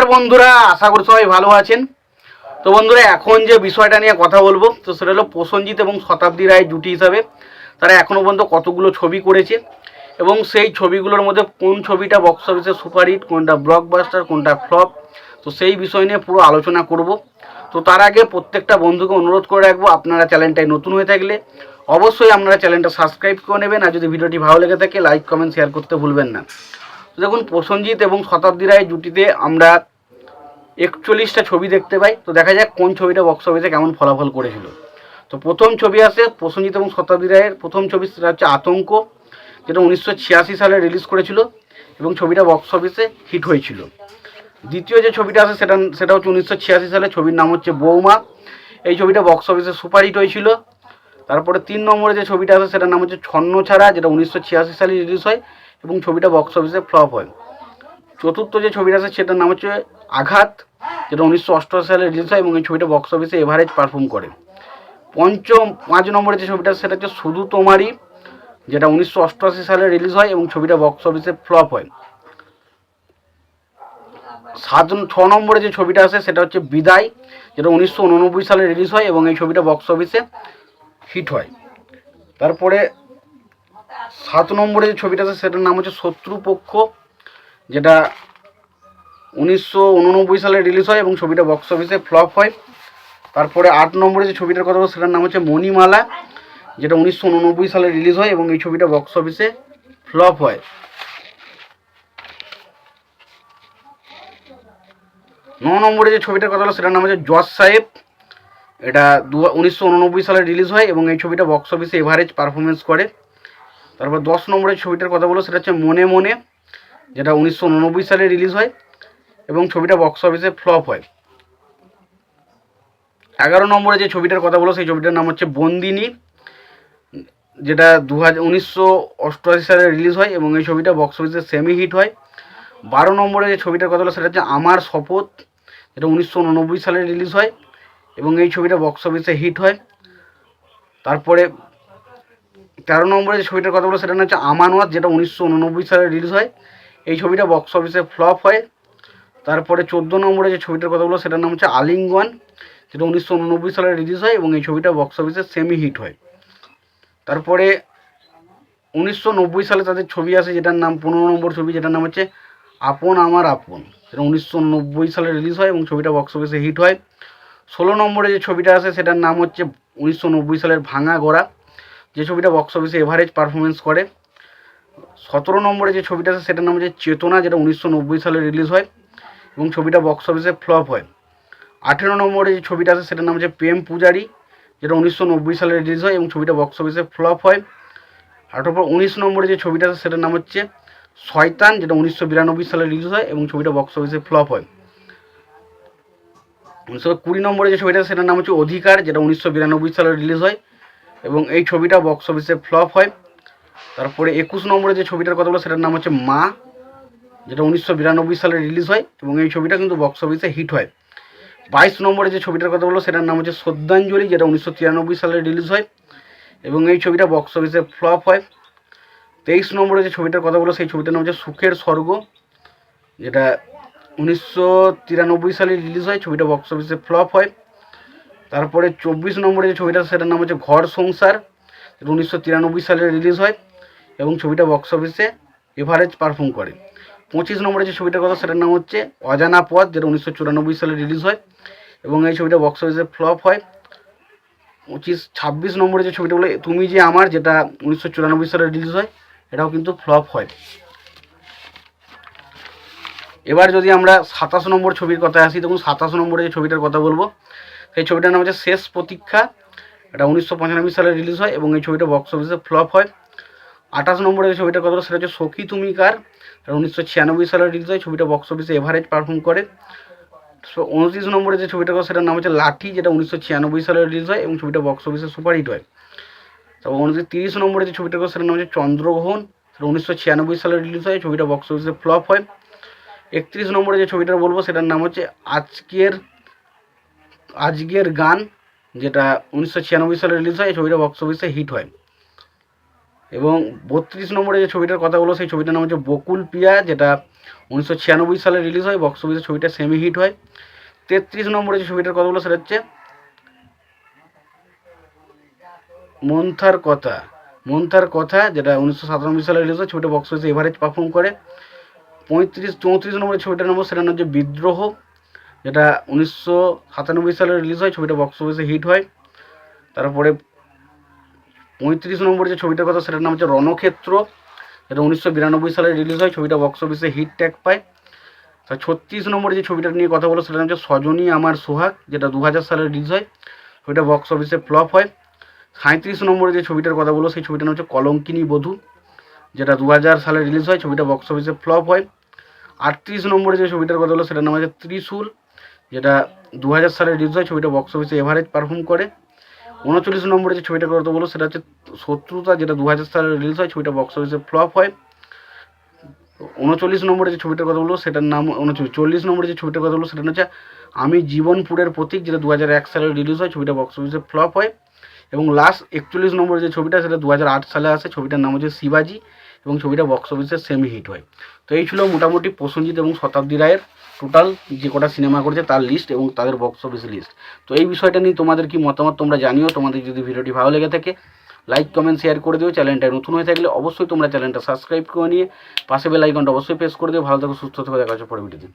নমস্কার বন্ধুরা, আশা করি সবাই ভালো আছেন। তো বন্ধুরা, এখন যে বিষয়টা নিয়ে কথা বলব, তো সেটা হলো প্রসঞ্জিৎ এবং শতাব্দী রায় জুটি হিসাবে। তারা এখনও পর্যন্ত কতগুলো ছবি করেছে এবং সেই ছবিগুলোর মধ্যে কোন ছবিটা বক্স অফিসে সুপারহিট কোনটা ব্লকবাস্টার কোনটা ফ্লপ তো সেই বিষয় নিয়ে পুরো আলোচনা করব। তো তার আগে প্রত্যেকটা বন্ধুকে অনুরোধ করে রাখব, আপনারা চ্যানেলটায় নতুন হয়ে থাকলে অবশ্যই আপনারা চ্যানেলটা সাবস্ক্রাইব করে নেবেন, আর যদি ভিডিওটি ভালো লেগে থাকে লাইক কমেন্ট শেয়ার করতে ভুলবেন না। দেখুন প্রসঞ্জিৎ এবং শতাব্দী রায় জুটিতে আমরা একচল্লিশটা ছবি দেখতে পাই। তো দেখা যাক কোন ছবিটা বক্স অফিসে কেমন ফলাফল করেছিল। তো প্রথম ছবি আছে প্রসঞ্জিৎ এবং শতাব্দী রায়ের। প্রথম ছবি সেটা হচ্ছে আতঙ্ক, যেটা উনিশশো ছিয়াশি সালে রিলিজ করেছিল এবং ছবিটা বক্স অফিসে হিট হয়েছিল। দ্বিতীয় যে ছবিটা আছে সেটা সেটা হচ্ছে উনিশশো ছিয়াশি সালে, ছবির নাম হচ্ছে বৌমা। এই ছবিটা বক্স অফিসে সুপারহিট হয়েছিল। তারপরে তিন নম্বরে যে ছবিটা আছে সেটার নাম হচ্ছে ছন্ন ছাড়া, যেটা উনিশশো ছিয়াশি সালে রিলিজ হয় এবং ছবিটা বক্স অফিসে ফ্লপ হয়। চতুর্থ যে ছবিটা আছে, সেটার নাম হচ্ছে আঘাত, যেটা উনিশশো অষ্টআশি সালে রিলিজ হয় এবং এই ছবিটা বক্স অফিসে এভারেজ পারফর্ম করে। পঞ্চম, পাঁচ নম্বরে যে ছবিটা সেটা হচ্ছে শুধু তোমারই, যেটা উনিশশো অষ্টআশি সালে রিলিজ হয় এবং ছবিটা বক্স অফিসে ফ্লপ হয়। সাত, ছ নম্বরে যে ছবিটা আছে, সেটা হচ্ছে বিদায়, যেটা উনিশশো উননব্বই সালে রিলিজ হয় এবং এই ছবিটা বক্স অফিসে হিট হয়। তারপরে সাত নম্বরে যে ছবিটা আছে, সেটার নাম হচ্ছে শত্রুপক্ষ যেটা উনিশশো উননব্বই সালে রিলিজ হয় এবং ছবিটা বক্স অফিসে ফ্লপ হয়। তারপরে আট নম্বরে যে ছবিটার কথা বলব, সেটার নাম হচ্ছে মণিমালা, যেটা উনিশশো উননব্বই সালে রিলিজ হয় এবং এই ছবিটা বক্স অফিসে ফ্লপ হয়। ন নম্বরে যে ছবিটার কথা হলো সেটার নাম হচ্ছে জজ সাহেব। এটা দু উনিশশো সালে রিলিজ হয় এবং এই ছবিটা বক্স অফিসে এভারেজ পারফরমেন্স করে। তারপর দশ নম্বরের ছবিটার কথা বলো সেটা হচ্ছে মনে মনে। যেটা উনিশশো উননব্বই সালে রিলিজ হয় এবং ছবিটা বক্স অফিসে ফ্লপ হয়। এগারো নম্বরে যে ছবিটার কথা বলো সেই ছবিটার নাম হচ্ছে বন্দিনী, যেটা দু হাজার উনিশশো অষ্টআশি সালে রিলিজ হয় এবং এই ছবিটা বক্স অফিসে সেমি হিট হয়। বারো নম্বরে যে ছবিটার কথা হলো সেটা হচ্ছে আমার শপথ, যেটা উনিশশো উননব্বই সালে রিলিজ হয় এবং এই ছবিটা বক্স অফিসে হিট হয়। তারপরে তেরো নম্বরে যে ছবিটার কথা বলো সেটা হচ্ছে আমানত যেটা উনিশশো উননব্বই সালে রিলিজ হয়। এই ছবিটা বক্স অফিসে ফ্লপ হয়। তারপরে চোদ্দ নম্বরে যে ছবিটার কথা বলো সেটার নাম হচ্ছে আলিঙ্গন, যেটা উনিশশো উননব্বই সালে রিলিজ হয় এবং এই ছবিটা বক্স অফিসে সেমি হিট হয়। তারপরে উনিশশো নব্বই সালে তাদের ছবি আসে, যেটার নাম, পনেরো নম্বর ছবি, যেটার নাম হচ্ছে আপন আমার আপন। সেটা উনিশশো নব্বই সালে রিলিজ হয় এবং ছবিটা বক্স অফিসে হিট হয়। ষোলো নম্বরে যে ছবিটা আসে, সেটার নাম হচ্ছে উনিশশো নব্বই সালের ভাঙা গোড়া, যে ছবিটা বক্স অফিসে এভারেজ পারফরমেন্স করে। সতেরো নম্বরে যে ছবিটা আছে, সেটার নাম হচ্ছে চেতনা, যেটা উনিশশো নব্বই সালে রিলিজ হয় এবং ছবিটা বক্স অফিসে ফ্লপ হয়। আঠেরো নম্বরে যে ছবিটা আছে, সেটার নাম হচ্ছে প্রেম পূজারি, যেটা উনিশশো নব্বই সালে রিলিজ হয় এবং ছবিটা বক্স অফিসে ফ্লপ হয়। আর তারপর উনিশ নম্বরে যে ছবিটা আছে, সেটার নাম হচ্ছে শয়তান, যেটা উনিশশো বিরানব্বই সালে রিলিজ হয় এবং ছবিটা বক্স অফিসে ফ্লপ হয়। উনিশশো কুড়ি নম্বরে যে ছবিটা সেটার নাম হচ্ছে অধিকার, যেটা উনিশশো বিরানব্বই সালে রিলিজ হয় এবং এই ছবিটা বক্স অফিসে ফ্লপ হয়। তারপরে একুশ নম্বরে যে ছবিটার কথা বলো সেটার নাম হচ্ছে মা, যেটা উনিশশো বিরানব্বই সালে রিলিজ হয় এবং এই ছবিটা কিন্তু বক্স অফিসে হিট হয়। বাইশ নম্বরে যে ছবিটার কথা বলো সেটার নাম হচ্ছে শ্রদ্ধাঞ্জলি, যেটা উনিশশো তিরানব্বই সালে রিলিজ হয় এবং এই ছবিটা বক্স অফিসে ফ্লপ হয়। তেইশ নম্বরে যে ছবিটার কথা বলো সেই ছবিটার নাম হচ্ছে সুখের স্বর্গ, যেটা উনিশশো তিরানব্বই সালে রিলিজ হয়, ছবিটা বক্স অফিসে ফ্লপ হয়। তারপরে চব্বিশ নম্বরে যে ছবিটা, সেটার নাম হচ্ছে ঘর সংসার, যেটা উনিশশো তিরানব্বই সালে রিলিজ হয়। এবং ছবিটা বক্স অফিসে এভারেজ পারফর্ম করে। পঁচিশ নম্বরে যে ছবিটার কথা, সেটার নাম হচ্ছে অজানা পথ, যেটা উনিশশো চুরানব্বই সালে রিলিজ হয়। এবং এই ছবিটা বক্স অফিসে ফ্লপ হয়। পঁচিশ, ছাব্বিশ নম্বরে যে ছবিটা বলে, তুমি যে আমার যেটা উনিশশো চুরানব্বই সালে রিলিজ হয়, এটাও কিন্তু ফ্লপ হয়। এবার যদি আমরা সাতাশ নম্বর ছবির কথা আসি তখন সাতাশ নম্বরে যে ছবিটার কথা বলব, সেই ছবিটার নাম হচ্ছে শেষ প্রতীক্ষা। এটা উনিশশো পঁচানব্বই সালে রিলিজ হয় এবং এই ছবিটা বক্স অফিসে ফ্লপ হয়। আঠাশ নম্বরে যে ছবিটার কথা সেটা হচ্ছে সখী তুমি কার? উনিশশো ছিয়ানব্বই সালে রিলিজ হয়, ছবিটা বক্স অফিসে এভারেজ পারফর্ম করে। সো উনত্রিশ নম্বরে যে ছবিটার কথা সেটার নাম হচ্ছে লাঠি, যেটা উনিশশো ছিয়ানব্বই সালে রিলিজ হয় এবং ছবিটা বক্স অফিসে সুপারহিট হয়। তারপর উনত্রিশ তিরিশ নম্বরে যে ছবিটার কথা সেটার নাম হচ্ছে চন্দ্রগ্রহণ সেটা উনিশশো ছিয়ানব্বই সালে রিলিজ হয়, ছবিটা বক্স অফিসে ফ্লপ হয়। একত্রিশ নম্বরে যে ছবিটা বলব, সেটার নাম হচ্ছে আজকের আজকের গান, যেটা উনিশশো ছিয়ানব্বই সালে রিলিজ হয়, ছবিটা বক্স অফিসে হিট হয়। এবং বত্রিশ নম্বরে যে ছবিটার কথা বলো সেই ছবিটার নাম হচ্ছে বকুল পিয়া, যেটা উনিশশো ছিয়ানব্বই সালে রিলিজ হয় বক্স অফিসে ছবিটা সেমি হিট হয়। তেত্রিশ নম্বরে যে ছবিটার কথা বলো সেটা হচ্ছে মন্থার কথা। মন্থার কথা, যেটা উনিশশো সাতানব্বই সালে রিলিজ হয়, ছবিটা বক্স অফিসে এভারেজ পারফর্ম করে। পঁয়ত্রিশ, চৌত্রিশ নম্বরের ছবিটার নম্বর সেটার নাম হচ্ছে বিদ্রোহ, যেটা উনিশশো সাতানব্বই সালে রিলিজ হয়, ছবিটা বক্স অফিসে হিট হয়। তারপরে পঁয়ত্রিশ নম্বর যে ছবিটার কথা, সেটার নাম হচ্ছে রণক্ষেত্র। যেটা উনিশশো বিরানব্বই সালে রিলিজ হয়, ছবিটা বক্স অফিসে হিট ট্যাগ পায়। তা ছত্রিশ নম্বরে যে ছবিটা নিয়ে কথা বলো, সেটার নাম হচ্ছে সজনী আমার সোহাগ, যেটা দু হাজার সালে রিলিজ হয়। ছবিটা বক্স অফিসে ফ্লপ হয়। সাঁত্রিশ নম্বরে যে ছবিটার কথা বলো, সেই ছবিটার নাম হচ্ছে কলঙ্কিনী বধূ, যেটা দু হাজার সালে রিলিজ হয়। ছবিটা বক্স অফিসে ফ্লপ হয়। আটত্রিশ নম্বরে যে ছবিটার কথা হলো সেটার নাম হচ্ছে ত্রিশূল, যেটা দু হাজার সালে রিলিজ হয়। ছবিটা বক্স অফিসে এভারেজ পারফর্ম করে। উনচল্লিশ নম্বরে যে ছবিটা করতে বলো সেটা হচ্ছে শত্রুতা, যেটা দু হাজার সালে রিলিজ হয়, ছবিটা বক্স অফিসে ফ্লপ হয়। উনচল্লিশ নম্বরে যে ছবিটার কথা বলব, সেটার নাম উনচল্লিশ, চল্লিশ নম্বরে যে ছবিটার কথা বলব, সেটা হচ্ছে আমি জীবনপুরের প্রতীক, যেটা দু হাজার এক সালে রিলিজ হয়, ছবিটা বক্স অফিসে ফ্লপ হয়। এবং লাস্ট একচল্লিশ নম্বরে যে ছবিটা, সেটা দু হাজার আট সালে আসে, ছবিটার নাম হচ্ছে শিবাজি। এবং ছবিটা বক্স অফিসে সেমি হিট হয়। তো এই ছিল মোটামুটি প্রসেনজিৎ এবং শতাব্দী রায়ের টোটাল যে কটা সিনেমা করেছে তার লিস্ট এবং তাদের বক্স অফিস লিস্ট তো এই বিষয়টা নিয়ে তোমাদের কি মতামত তোমরা জানিও। তোমাদের যদি ভিডিওটি ভালো লেগে থাকে লাইক কমেন্ট শেয়ার করে দিও। চ্যানেলটা নতুন হয়ে থাকলে অবশ্যই তোমরা চ্যানেলটা সাবস্ক্রাইব করে নিয়ে পাশে বেল আইকনটা অবশ্যই প্রেস করে দিও। ভালো থাকো, সুস্থ থাকো। দেখা হচ্ছে পরে ভিডিওতে